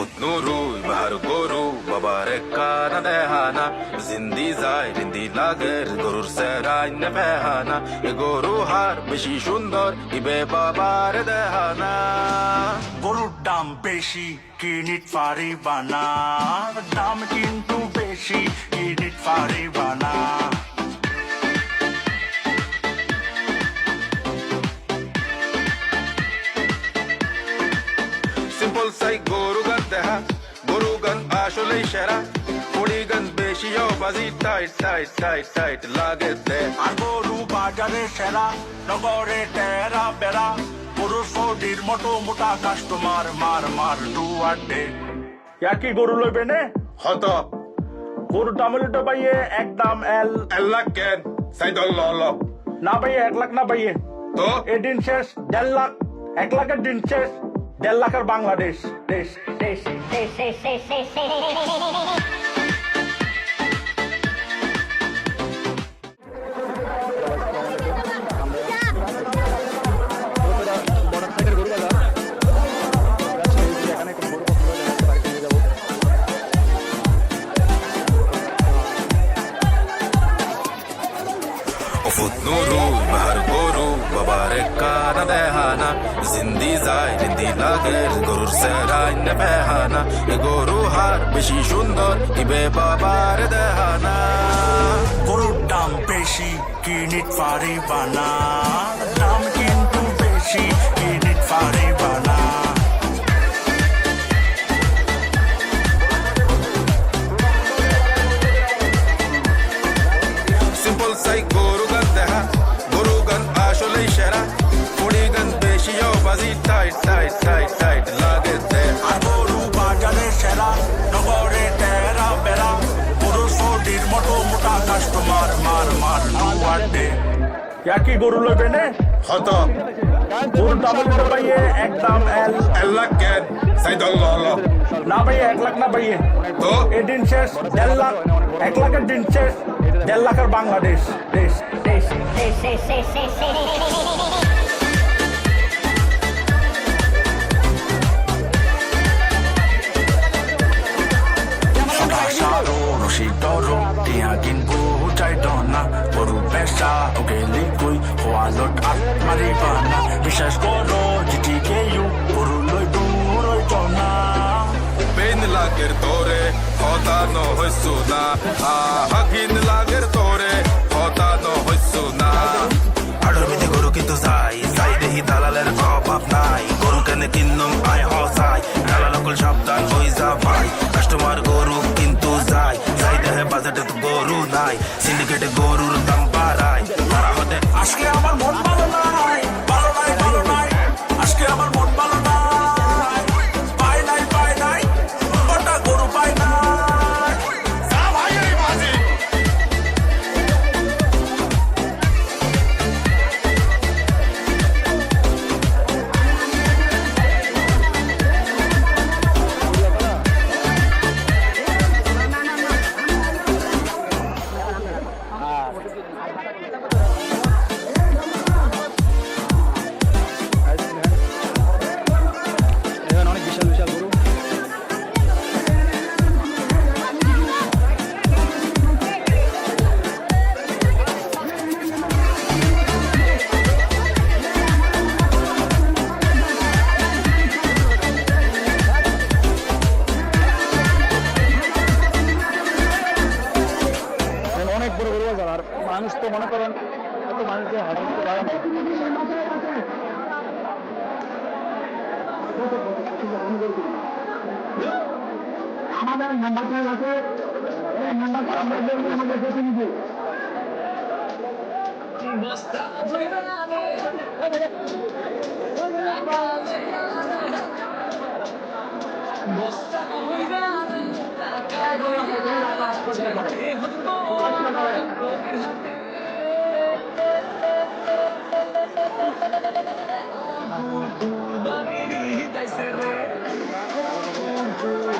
ফুতনুরুই বাহার গরু বাবার কানা দেহানা জিন্দি যায় রিন্দি লাগের গরুর সেরাই নে বেহানা এ গরু হার বেশি সুন্দর ইবে বাবার দেহানা গরুর দাম বেশি কিনিট পারিবা না দাম কিন্তু আসলেই সেরা। গান বেশিও বাজি টাইট টাইট টাইট টাইট লাগে দে আর গরু বাজারে সেরা নগরে টেরা বেড়া। পুরুষ ফৌজির মোটো মোটা কাস্টমার মার মার ডু আড্ডে একই গরু লইবে নে? হত। গরুর দাম হলো পাইয়ে একদম এল। এল্লা কেন? সাই দল ল না পাইয়ে এক লাখ না পাইয়ে তো? এ দিন শেষ দেড় লাখ। এক লাখের দিন শেষ। দেড় লাখের বাংলাদেশ দেশ দেশ ফুতনুরু কানা দেহানা জিন্দি যায় রিন্দি লাগের গরুর সেরাই নে বেহানা এ গরু হার বেশি সুন্দর ইবে বাবার দেহানা গরুর দাম বেশি কিনিট পারিবা না দাম কিন্তু বেশি কিনিট পারিবা একই গরু লইবে নে? হত। গরুর দাম হলো পাইয়ে একদম এল। এল্লা কেন সাই দল ল না পাইয়ে এক লাখ না পাইয়ে তো? এ দিন শেষ দেড় লাখ। এক লাখের দিন শেষ দেড় লাখের বাংলাদেশ। দেশ। দেশ কিনবো চাই ডনা গরু পেশা ওকে লিকুই হওয়া লোট আট মারিবানা বিশ্বাস করো জিটি কে ইউ গরু লই দূর না পেন লাগের তোরে হতা ন হইসু না। হাগিন লাগের তোরে হতা ন হইসু না। আড়র মিতে গরু কিন্তু যাই যাই দেহি দালালের অভাব নাই। গরু কেন কিন্নম আয় হসাই দালাল অকল সাবধান হই যা হতে আজকে আমার মন ভালো নাই আমাদের নাম্বার প্লেট আছে। এই নাম্বার আমরা আমাদের দেখে নিব বেশি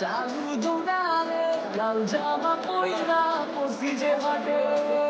চালু দোকানে লাল জামা পয়লা পসি যে হাটে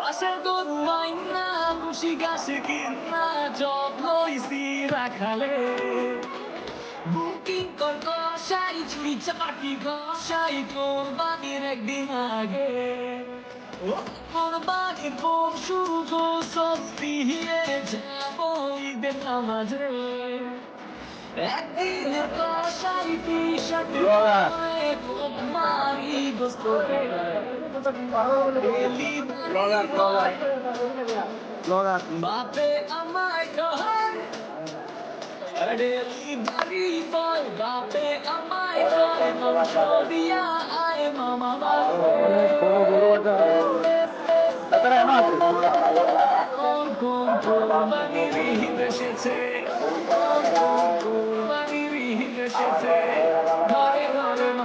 হিতাইছে রে পাশের গরু আইনা খুশি গাছে কিনা যত্ন ইসি রাখালে বুকিং কর কষাই, চুরি চাপাটি কষাই কোরবানির একদিন আগে। ও কোরবানির পশু গো সব দিয়ে যাব ঈদের নামাজে একদিনের কষাই, টি-শার্ট মারি গোস্ত বাপে আমায় কয় ডেলিভারি বয় বাপে আমায় মাংস দিয়া আয় মামা কোরবানির ঈদ এসেছে এসেছে ঘরে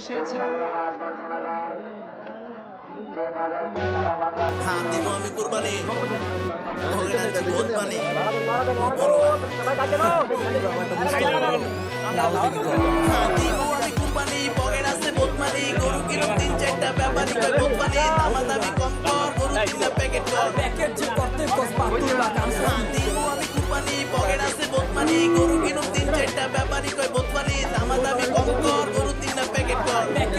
এসেছে। দিব আমি কিলো তিন চারটা ব্যাপারী কয় বোতমানি। দামা দামি কম কর, গরু কিনা প্যাকেট কর। প্যাকেট যে করতে কস ভোগের আছে বোতমানি। গরু কিলো তিন চারটা ব্যাপারী কয় বোতমানি। দামা দামি কম কর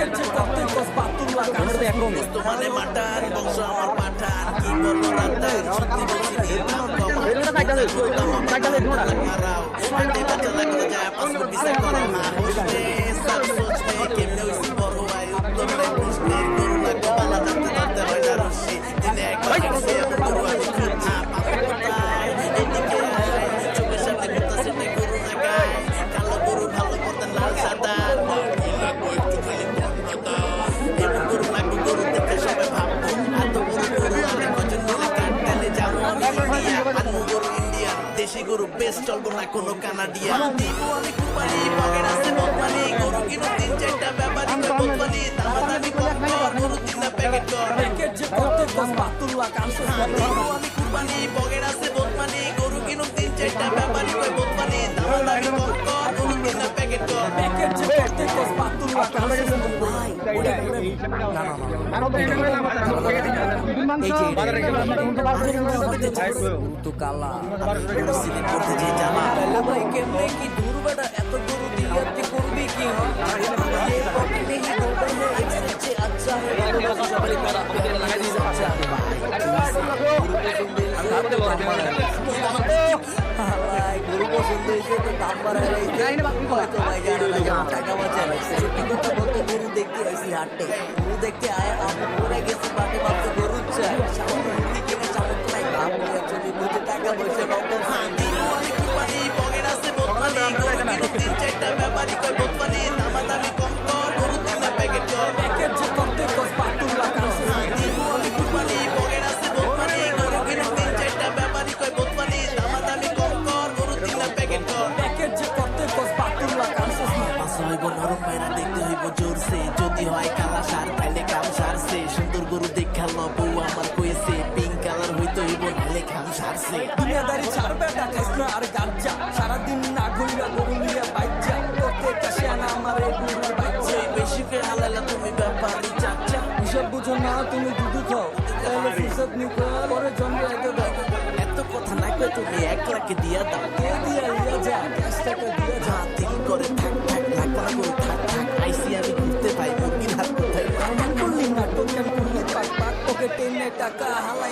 কর প্যাকেট যে করতে কস তোমারে মাটান বংশ আমার পাঠান কি বলব রাতান সত্যি বলছি নি দাম কম মারাও হাতে বাচ্চা লাগতে যায় পাসপোর্ট ভিসা করো না হোস্টে আমি কুরবানি পকেট আছে বদমানি গরু কিনো তিন চারটা ব্যাপারী কয় বদমানি দামা দামি কম কর গরু তিনটা প্যাকেট কর প্যাকেট যে করতে কস বাতুল্লা কানসো ভাই ওরে ওরে না না তো কালা সিলেক্ট করতে যে জ্বালা ভাই কেমনে কি দূর বেটা এত গরু দিয়ে তুই করবি কি ये पकड़ने ही दौड़े हैं एक सच्चे अच्छा है গরু পছন্দ হয়েছে তো দাম টাকা বাঁচা লাগছে সত্যি কথা বলতে গরু দেখতে আসি হাটে গরু দেখতে আয় আমি পরে গেছি বাটে ভাবতে গরু চাই সামনে কিনে টাকা পয়সা কখন কালো বউ আমার কইছে পিঙ্ক কালার হইতে হইব নালে খান সারছে দুনিয়াদারি ছাড় বেটা খাস না আর গাজ্জা সারাদিন না ঘুরা গরু নিয়ে বাচ্চা তোকে কাশে আনা আমার গরুর বাচ্চা বেশি কে হালালা তুমি ব্যাপারি চাচ্চা এসব বুঝো না তুমি দুধু খাও তাহলে ফুরসত নিকো পরে জন্মে এত এত কথা না কই তুমি এক লাখে দিয়া দাও কে দিয়া ইয়া যা 10 দিয়া যা তিন করে থাকবে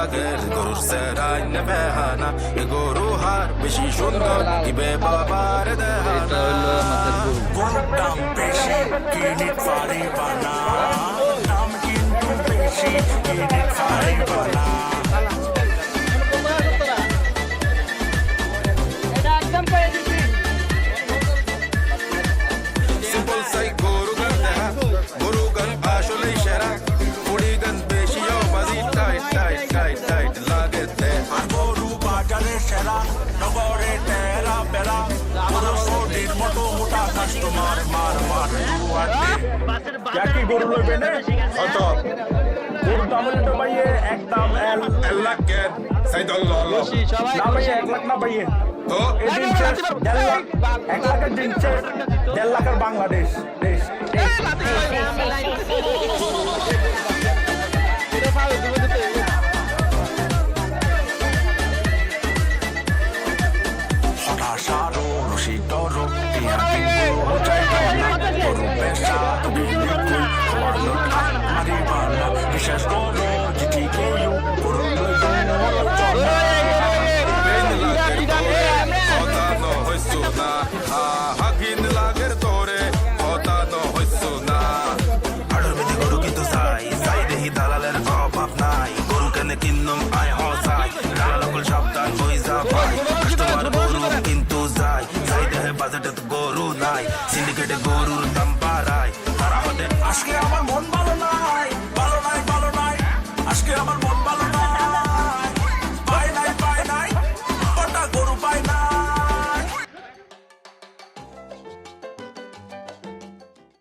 সাগের গরুর সেরাই নেবে হানা এ গরু হার বেশি সুন্দর দিবে বাবার দেহানা গুন্ডাম পেশে কিনি পারি একই গরু লইবে না? অত দাম হলে তো এক দাম এক লাখ সাইদ আল্লাহ এক লাখ না তো এক লাখের জিনিস দেড় লাখের বাংলাদেশ। দেশ। I'm.